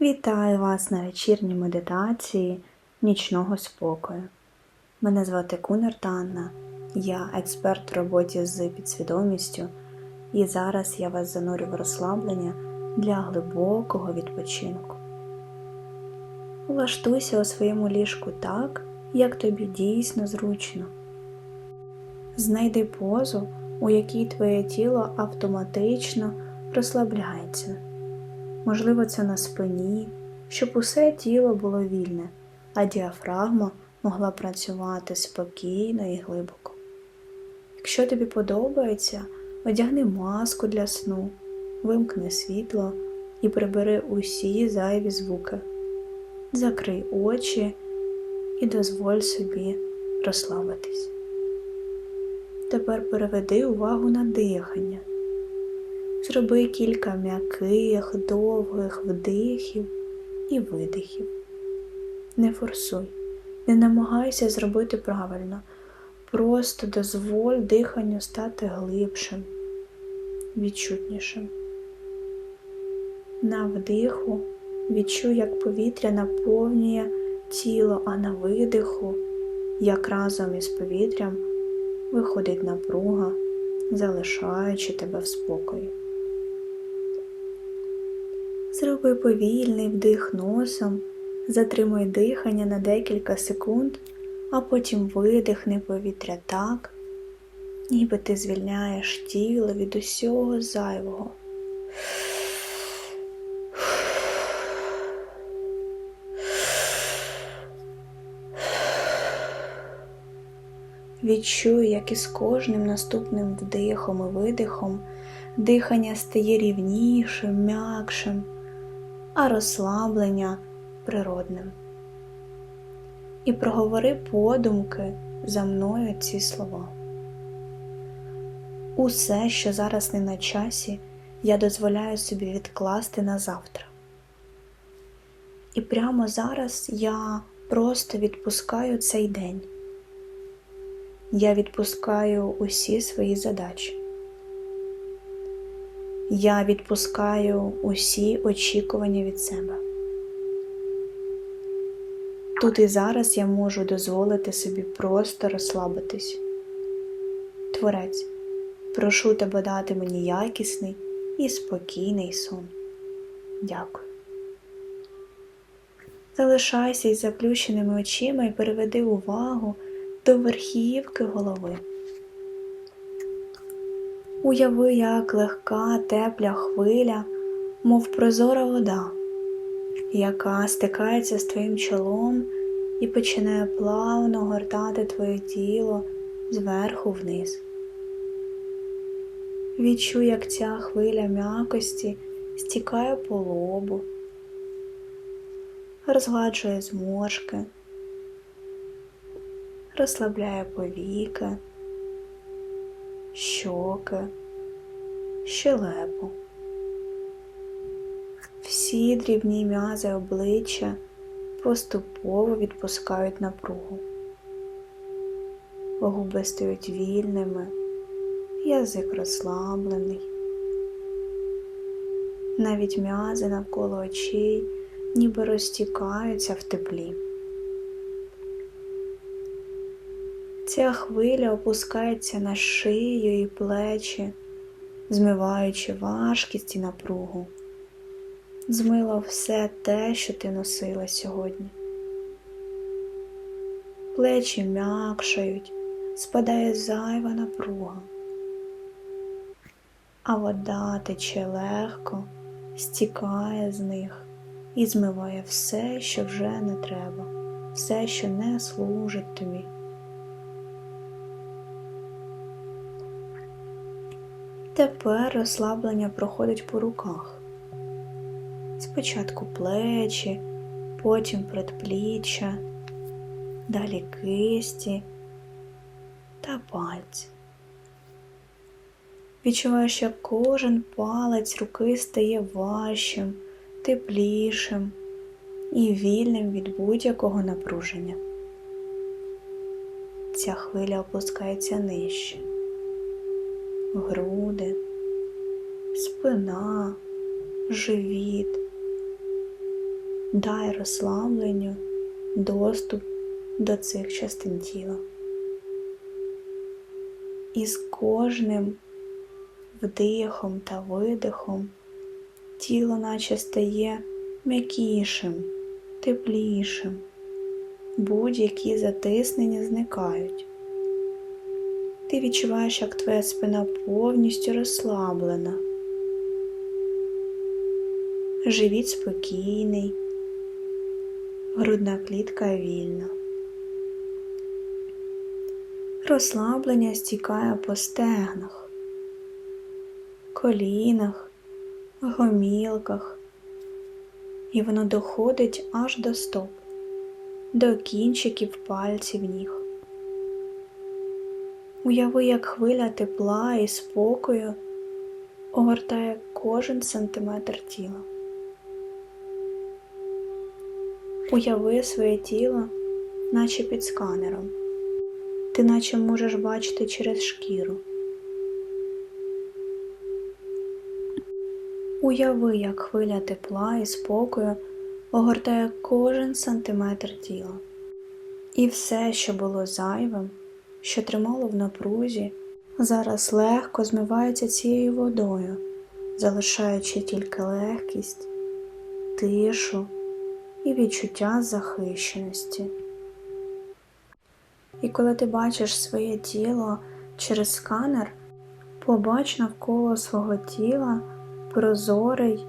Вітаю вас на вечірній медитації нічного спокою. Мене звати Кунер Танна, я експерт в роботі з підсвідомістю, і зараз я вас занурю в розслаблення для глибокого відпочинку. Влаштуйся у своєму ліжку так, як тобі дійсно зручно. Знайди позу, у якій твоє тіло автоматично розслабляється. Можливо, це на спині, щоб усе тіло було вільне, а діафрагма могла працювати спокійно і глибоко. Якщо тобі подобається, одягни маску для сну, вимкни світло і прибери усі зайві звуки. Закрий очі і дозволь собі розслабитись. Тепер переведи увагу на дихання. Зроби кілька м'яких, довгих вдихів і видихів. Не форсуй, не намагайся зробити правильно, просто дозволь диханню стати глибшим, відчутнішим. На вдиху відчуй, як повітря наповнює тіло, а на видиху, як разом із повітрям виходить напруга, залишаючи тебе в спокої. Зроби повільний вдих носом, затримуй дихання на декілька секунд, а потім видихни повітря так, ніби ти звільняєш тіло від усього зайвого. Відчуй, як із кожним наступним вдихом і видихом дихання стає рівнішим, м'якшим, а розслаблення природним. І проговори подумки за мною ці слова. Усе, що зараз не на часі, я дозволяю собі відкласти на завтра. І прямо зараз я просто відпускаю цей день. Я відпускаю усі свої задачі. Я відпускаю усі очікування від себе. Тут і зараз я можу дозволити собі просто розслабитись. Творець, прошу тебе дати мені якісний і спокійний сон. Дякую. Залишайся із заплющеними очима і переведи увагу до верхівки голови. Уяви, як легка, тепля хвиля, мов прозора вода, яка стикається з твоїм чолом і починає плавно гортати твоє тіло зверху вниз. Відчуй, як ця хвиля м'якості стікає по лобу, розгладжує зморшки, розслабляє повіки щоки, щелепу. Всі дрібні м'язи обличчя поступово відпускають напругу. Губи стають вільними, язик розслаблений. Навіть м'язи навколо очей ніби розтікаються в теплі. Ця хвиля опускається на шию і плечі, змиваючи важкість і напругу. Змило все те, що ти носила сьогодні. Плечі м'якшають, спадає зайва напруга, а вода тече легко, стікає з них і змиває все, що вже не треба, все, що не служить тобі. Тепер розслаблення проходить по руках. Спочатку плечі, потім предпліччя, далі кисті та пальці. Відчуваєш, як кожен палець руки стає важчим, теплішим і вільним від будь-якого напруження. Ця хвиля опускається нижче груди, спина, живіт, дай розслабленню доступ до цих частин тіла. І з кожним вдихом та видихом тіло наче стає м'якішим, теплішим, будь-які затиснення зникають. Ти відчуваєш, як твоя спина повністю розслаблена. Живіт спокійний, грудна клітка вільна. Розслаблення стікає по стегнах, колінах, гомілках, і воно доходить аж до стоп, до кінчиків пальців ніг. Уяви, як хвиля тепла і спокою огортає кожен сантиметр тіла. Уяви своє тіло, наче під сканером. Ти наче можеш бачити через шкіру. Уяви, як хвиля тепла і спокою огортає кожен сантиметр тіла. І все, що було зайвим, що тримало в напрузі, зараз легко змивається цією водою, залишаючи тільки легкість, тишу і відчуття захищеності. І коли ти бачиш своє тіло через сканер, побач навколо свого тіла прозорий,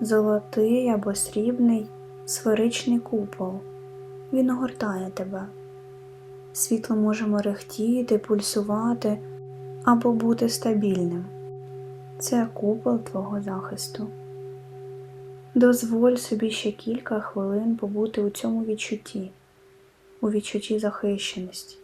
золотий або срібний сферичний купол. Він огортає тебе. Світло може мерехтіти, пульсувати або бути стабільним. Це купол твого захисту. Дозволь собі ще кілька хвилин побути у цьому відчутті, у відчутті захищеності.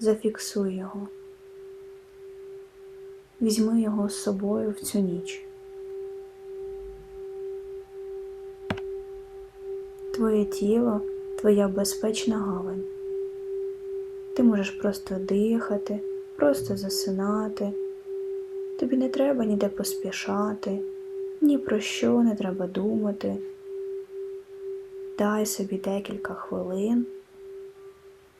Зафіксуй його. Візьми його з собою в цю ніч. Твоє тіло твоя безпечна гавань. Ти можеш просто дихати, просто засинати. Тобі не треба ніде поспішати, ні про що не треба думати. Дай собі декілька хвилин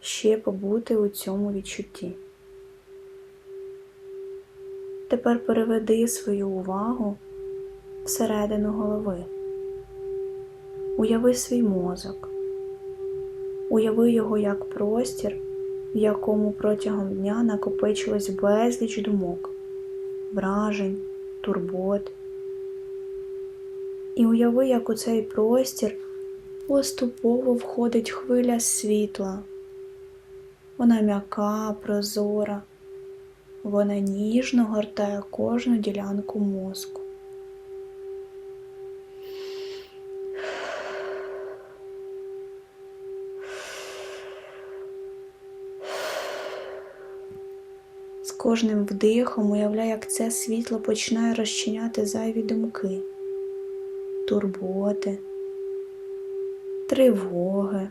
ще побути у цьому відчутті. Тепер переведи свою увагу всередину голови. Уяви свій мозок, уяви його як простір, в якому протягом дня накопичилось безліч думок, вражень, турбот. І уяви, як у цей простір поступово входить хвиля світла. Вона м'яка, прозора, вона ніжно гортає кожну ділянку мозку. З кожним вдихом уявляй, як це світло починає розчиняти зайві думки, турботи, тривоги,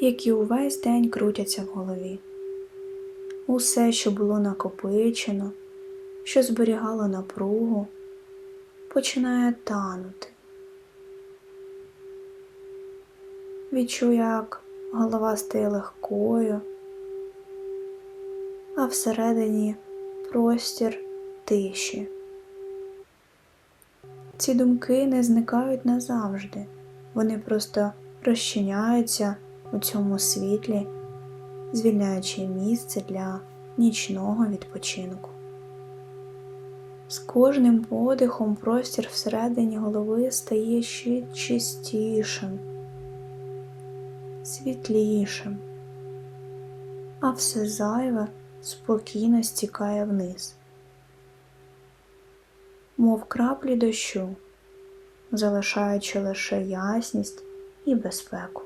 які увесь день крутяться в голові. Усе, що було накопичено, що зберігало напругу, починає танути. Відчуй, як голова стає легкою а всередині простір тиші. Ці думки не зникають назавжди, вони просто розчиняються у цьому світлі, звільняючи місце для нічного відпочинку. З кожним подихом простір всередині голови стає ще чистішим, світлішим, а все зайве спокійно стікає вниз, мов краплі дощу, залишаючи лише ясність і безпеку.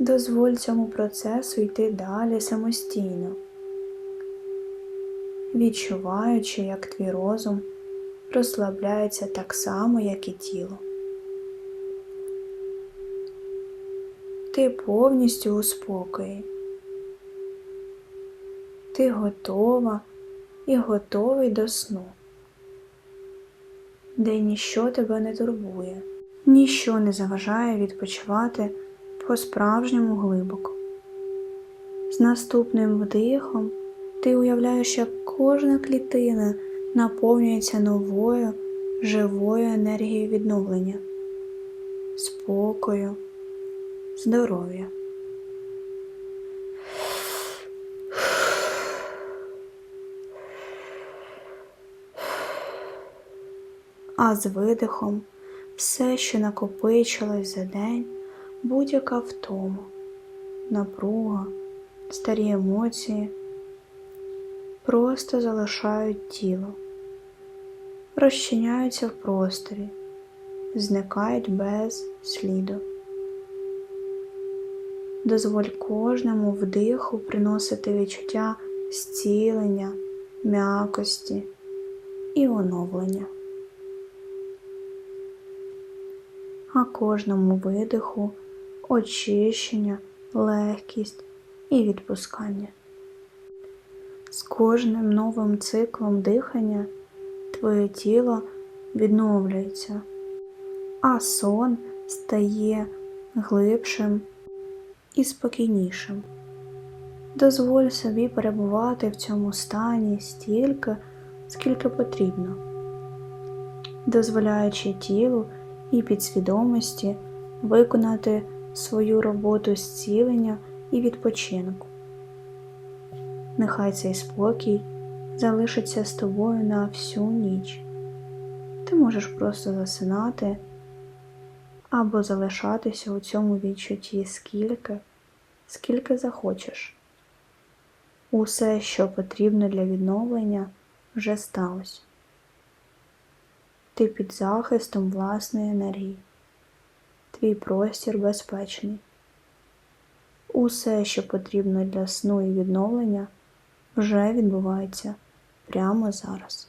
Дозволь цьому процесу йти далі самостійно, відчуваючи, як твій розум розслабляється так само, як і тіло. Ти повністю у спокої. Ти готова і готовий до сну. де ніщо тебе не турбує, ніщо не заважає відпочивати по-справжньому глибоко. З наступним вдихом ти уявляєш, як кожна клітина наповнюється новою живою енергією відновлення, спокою, здоров'я. А з видихом все, що накопичилось за день, будь-яка втома, напруга, старі емоції просто залишають тіло, розчиняються в просторі, зникають без сліду. Дозволь кожному вдиху приносити відчуття зцілення, м'якості і оновлення. А кожному видиху очищення, легкість і відпускання. З кожним новим циклом дихання твоє тіло відновлюється, а сон стає глибшим і спокійнішим. Дозволь собі перебувати в цьому стані стільки, скільки потрібно, дозволяючи тілу і підсвідомості виконати свою роботу зцілення і відпочинку. Нехай цей спокій залишиться з тобою на всю ніч. Ти можеш просто засинати або залишатися у цьому відчутті скільки, скільки захочеш. Усе, що потрібно для відновлення, вже сталося. Ти під захистом власної енергії, твій простір безпечний. Усе, що потрібно для сну і відновлення, вже відбувається прямо зараз.